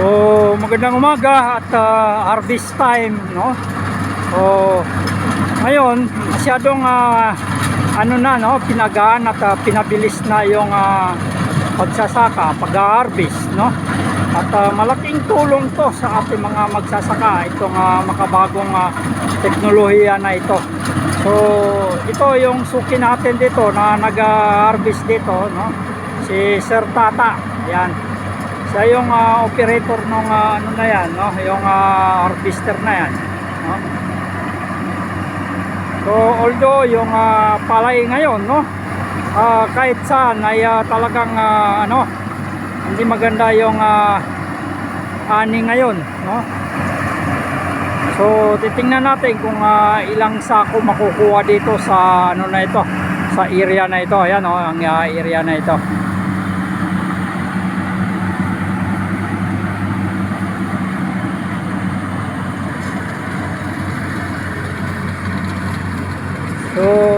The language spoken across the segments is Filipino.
So, magandang umaga at ah, harvest time, no? So, ngayon, masyadong ah, ano na, no? Pinagaan at ah, pinabilis na yung ah, pagsasaka, pag-harvest, no? At ah, malaking tulong to sa ating mga magsasaka, itong ah, makabagong ah, teknolohiya na ito. So, ito yung suki natin dito na nag-harvest dito, no? Si Sir Tata, yan. Siya yung ah, operator ng ano na yan, no? Yung ah, harvester na yan, no? So, although yung ah, palay ngayon, no? ah, kahit saan ay ah, talagang ah, ano, hindi maganda yung ah, ani ngayon, no? So, titingnan natin kung ah, ilang sako makukuha dito sa ano na ito, sa area na ito. Ayan, oh, ang ah, area na ito.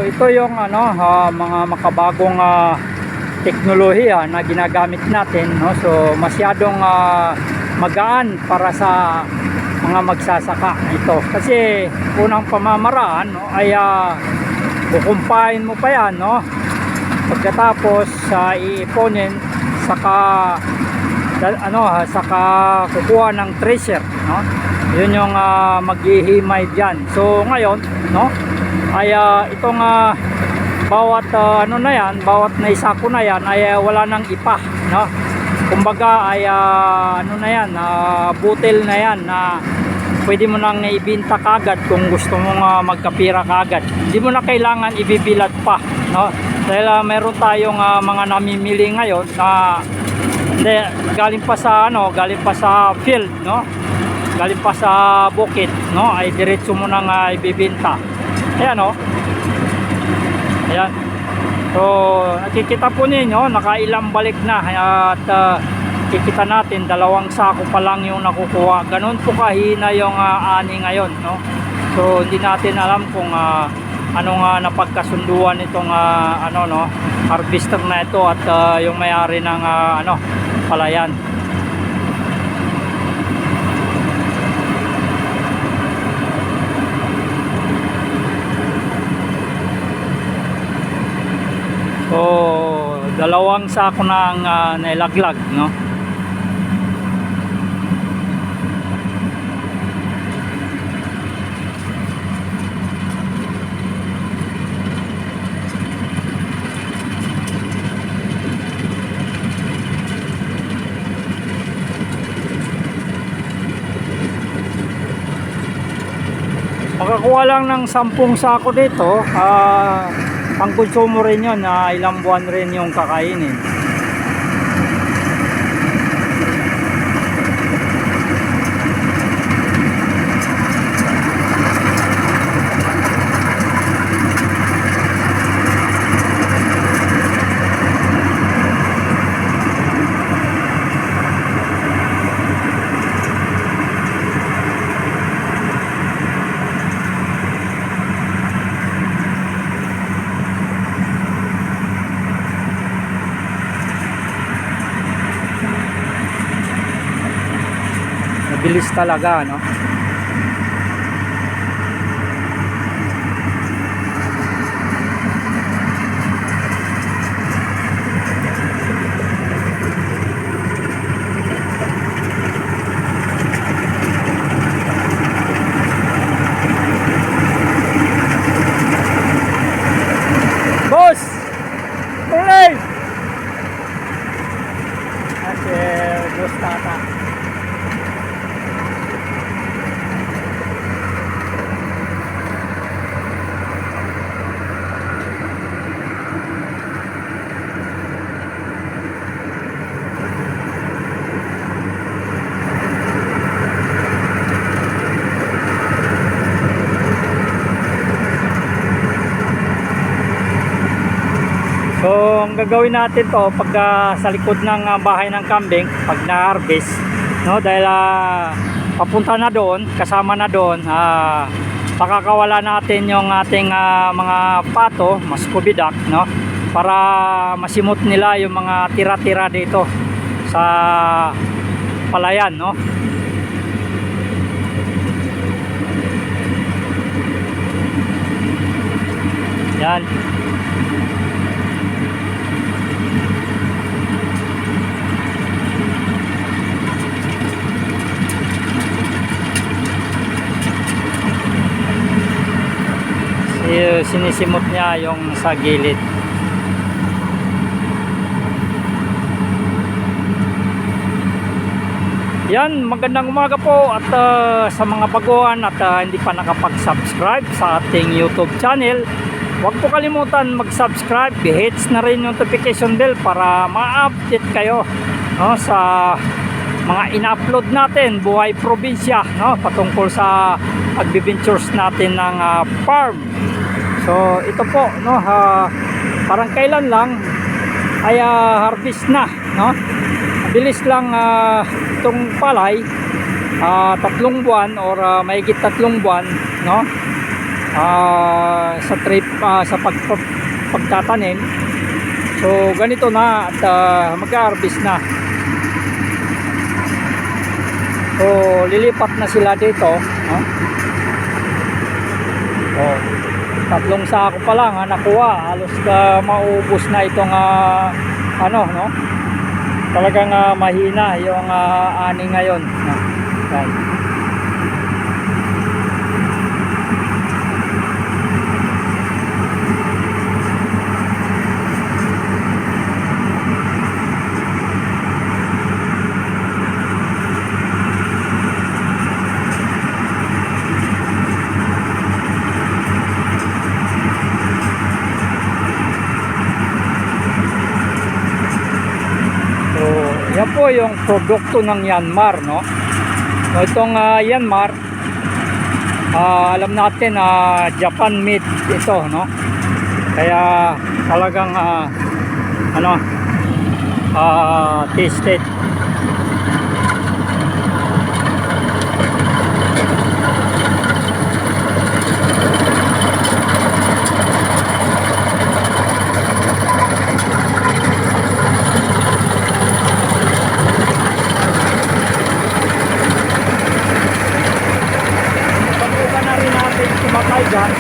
Ito yung ano ah, mga makabagong ah, teknolohiya na ginagamit natin no. So masyadong ah, magaan para sa mga magsasaka ito. Kasi unang pamamaraan no, ay uh, kukumpain mo pa yan no. Pagkatapos sa iiponin saka ano ah, saka kukuha ng tracer no. Yun yung uh, maghihimay diyan. So ngayon no ay ah, itong ah, bawat ah, ano na yan, bawat naisako na yan ay ah, wala nang ipa, no? Kumbaga ay ah, ano na yan, ah, butil na yan na pwede mo nang ibinta kagad kung gusto mong ah, magkapira kagad. Hindi mo na kailangan ibibilad pa, no? Dahil ah, meron tayong ah, mga namimili ngayon na hindi, galing pa sa ano, galing pa sa field, no? Galing pa sa bukid, no? Ay diretso mo nang ah, ibibinta. Ayan o. Ayan. So, nakikita po ninyo, nakailang balik na at uh, kikita natin dalawang sako pa lang yung nakukuha. Ganun po kahina yung ah, ani ngayon, no? So, hindi natin alam kung uh, ano nga napagkasunduan itong ah, ano no, harvester na ito at ah, yung may-ari ng ah, ano, palayan. So, dalawang sako na ang ah, nailaglag, no? Makakuha lang ng 10 sako dito, ah, pang konsumo rin yun, na ilang buwan rin yung kakainin. Mabilis talaga, no? Boss! Tuloy! Kasi, boss tata. So, ang gagawin natin to pagka sa likod ng ah, bahay ng kambing, pag na-harvest, no, dahil ah, papunta na doon, kasama na doon, ah, pakakawala natin yung ating ah, mga pato, mas kubidak, no, para masimot nila yung mga tira-tira dito sa palayan, no? Yan. Sinisimot niya yung sa gilid. Yan, magandang umaga po at ah, sa mga baguhan at ah, hindi pa nakapag-subscribe sa ating YouTube channel, huwag po kalimutan mag-subscribe, hits na rin yung notification bell para ma-update kayo no, sa mga ina-upload natin buhay probinsya no, patungkol sa adventures natin ng ah, farm. So ito po no, ah, parang kailan lang ay ah, harvest na no. Bilis lang ah, itong palay ah, tatlong buwan or ah, mahigit tatlong buwan no ah, sa trip ah, sa pag, pag- pagtatanim so ganito na at ah, mag-harvest na so lilipat na sila dito no? oh, tatlong sako pa lang ha, nakuha halos ka maubos na itong ah, ano no talagang ah, mahina yung ah, ani ngayon no? Yan. Yung produkto ng Yanmar, no? So, itong ah, Yanmar, ah, alam natin na Japan made ito, no? Kaya talagang ah, ano ah, tasted. Pagkukan na rin natin sumakay dyan.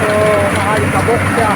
So, nakalikabok siya.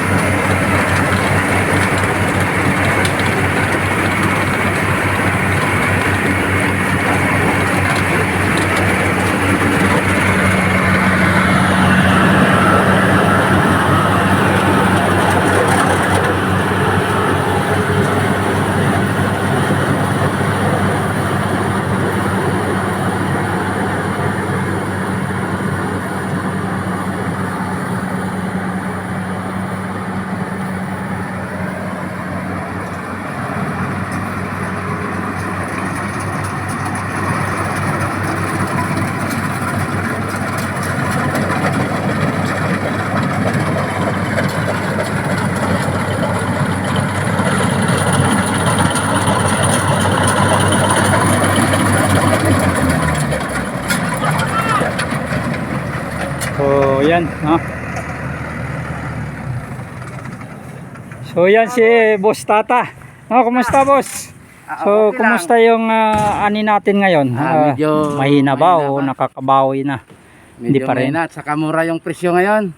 So, ha? So, yan si Boss Tata. Oh, kumusta, Boss? Ah, So, kumusta yung ah, ani natin ngayon? Ah, Ah, medyo mahina ba o nakakabawi na? hindi pa rin. mahina at saka mura yung presyo ngayon.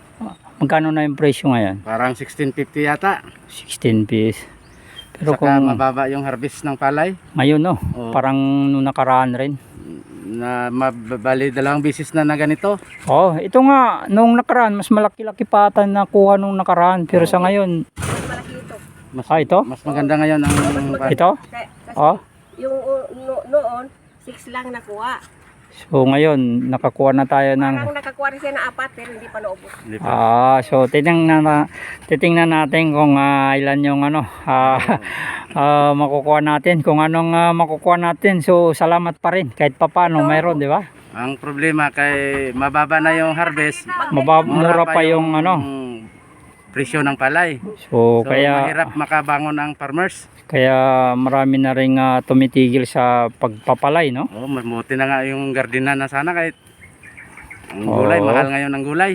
Magkano na yung presyo ngayon? Parang 1650 yata. 16 piece. Pero saka kung mababa yung harvest ng palay. ngayon, no? Oo. Parang nung nakaraan rin. Na mabali dalawang bisis na na ganito. Oh, ito nga, nung nakaraan, mas malaki-laki pa ata nakuha nung nakaraan. Pero sa ngayon, Mas, ah, ito? mas maganda ngayon ang Ito? Kasi Oh, yung uh, no, noon, 6 lang nakuha. So ngayon, nakakuha na tayo ng Parang nakakuha rin siya na apat pero hindi pa naubos. Hindi pa. Ah, so titingnan na titingnan natin kung ah, ilan yung ano ah, ah, makukuha natin, kung anong ah, makukuha natin. So salamat pa rin kahit papaano mayroon, di ba? Ang problema kay mababa na yung harvest. Mabamura pa yung ano. Presyo ng palay. So, So kaya mahirap makabangon ang farmers. kaya marami na ring ah, tumitigil sa pagpapalay, no? Oh, mabuti na nga yung gardena na sana kahit ang gulay, mahal ngayon ang gulay.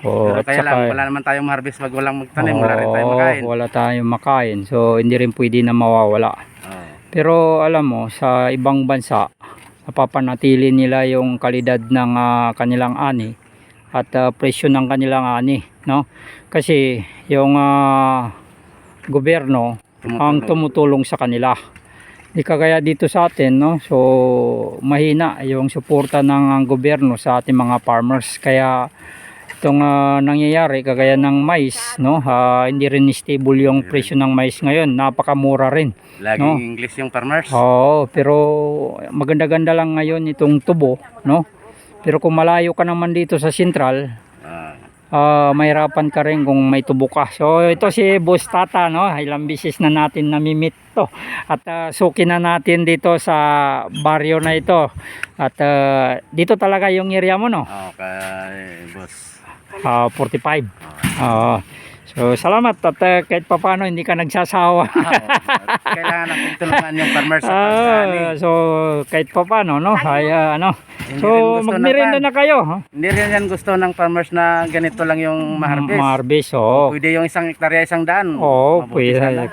So, Pero kaya saka- lang, wala naman tayong harvest pag walang magtanim, wala rin tayong makain. Wala tayong makain. So hindi rin pwede na mawawala. Oh. Pero alam mo, sa ibang bansa, napapanatili nila yung kalidad ng ah, kanilang ani at ah, presyo ng kanilang ani, no? Kasi yung ah, gobyerno ang tumutulong sa kanila. Di kagaya dito sa atin, no? So, mahina yung suporta ng ang gobyerno sa ating mga farmers. Kaya itong ah, nangyayari kagaya ng mais, no? Ah, hindi rin stable yung presyo ng mais ngayon. Napakamura rin. Laging No. English yung farmers. Oo, pero maganda-ganda lang ngayon itong tubo, no? Pero kung malayo ka naman dito sa Central, Ah mahirapan ka rin kung may tubo ka. So ito si Boss Tata, no? Ilang bisis na natin namimit to. At ah, suki na natin dito sa baryo na ito. At ah, dito talaga yung area mo, no? okay, boss. Ah, 45. Oo. So salamat at ah, kahit papano hindi ka nagsasawa. Kailangan natin tulungan yung farmers sa Ah, pagkani. so kahit papano, no? Ay, ah, ano? Hindi So ng na kayo. ha? Hindi rin yan gusto ng farmers na ganito lang yung maharvest. Maharbis, oo. Pwede yung isang hektarya, isang daan. Oo, Mabuti pwede.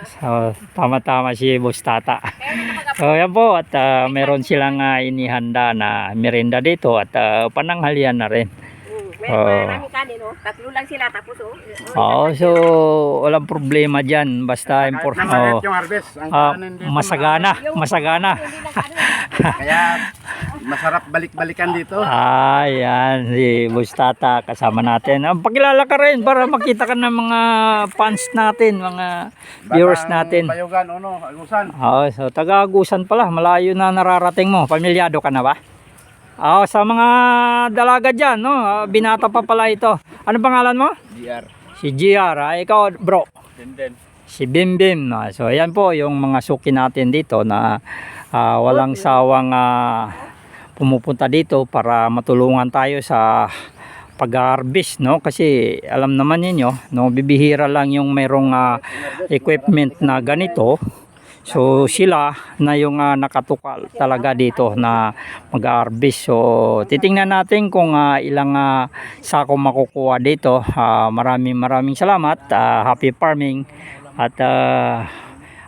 tama-tama si Boss Tata. So, yan po. At ah, meron silang ah, inihanda na merienda dito at ah, pananghalian na rin. Oo. May maraming kanin, oh. Tatlo lang sila, tapos, oh. Oo, so walang problema dyan. Basta Kahit import. na maliit yung harvest, ang Ah, kanin dito masagana, masagana. Kaya masarap balik-balikan dito. Ah, yan. Si Boss Tata kasama natin. Ah, pakilala ka rin para makita ka ng mga fans natin, mga viewers natin. Bayugan, ano, agusan. Oo, so taga-agusan pala. Malayo na nararating mo. Pamilyado ka na ba? Oo, sa mga dalaga dyan, no? Ah, Binata pa pala ito. Ano pangalan mo? DR. Si GR. Ah, ikaw, bro. Tenden. Si Bim Bim. No? So, ayan po yung mga suki natin dito na ah, walang sawang ah, pumupunta dito para matulungan tayo sa pag-harvest, no? Kasi alam naman ninyo, no, bibihira lang yung merong ah, equipment na ganito. So sila na yung ah, nakatukal talaga dito na mag-harvest. So titingnan natin kung ah, ilang ah, sako makukuha dito. Ah, maraming maraming salamat. Ah, happy farming at ah,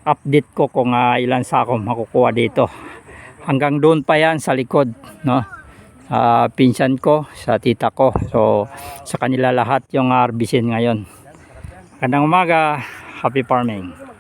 update ko kung ah, ilang sako makukuha dito. Hanggang doon pa yan sa likod, no? Ah, pinsan ko, sa tita ko. So sa kanila lahat yung harvestin ngayon. Magandang umaga, happy farming.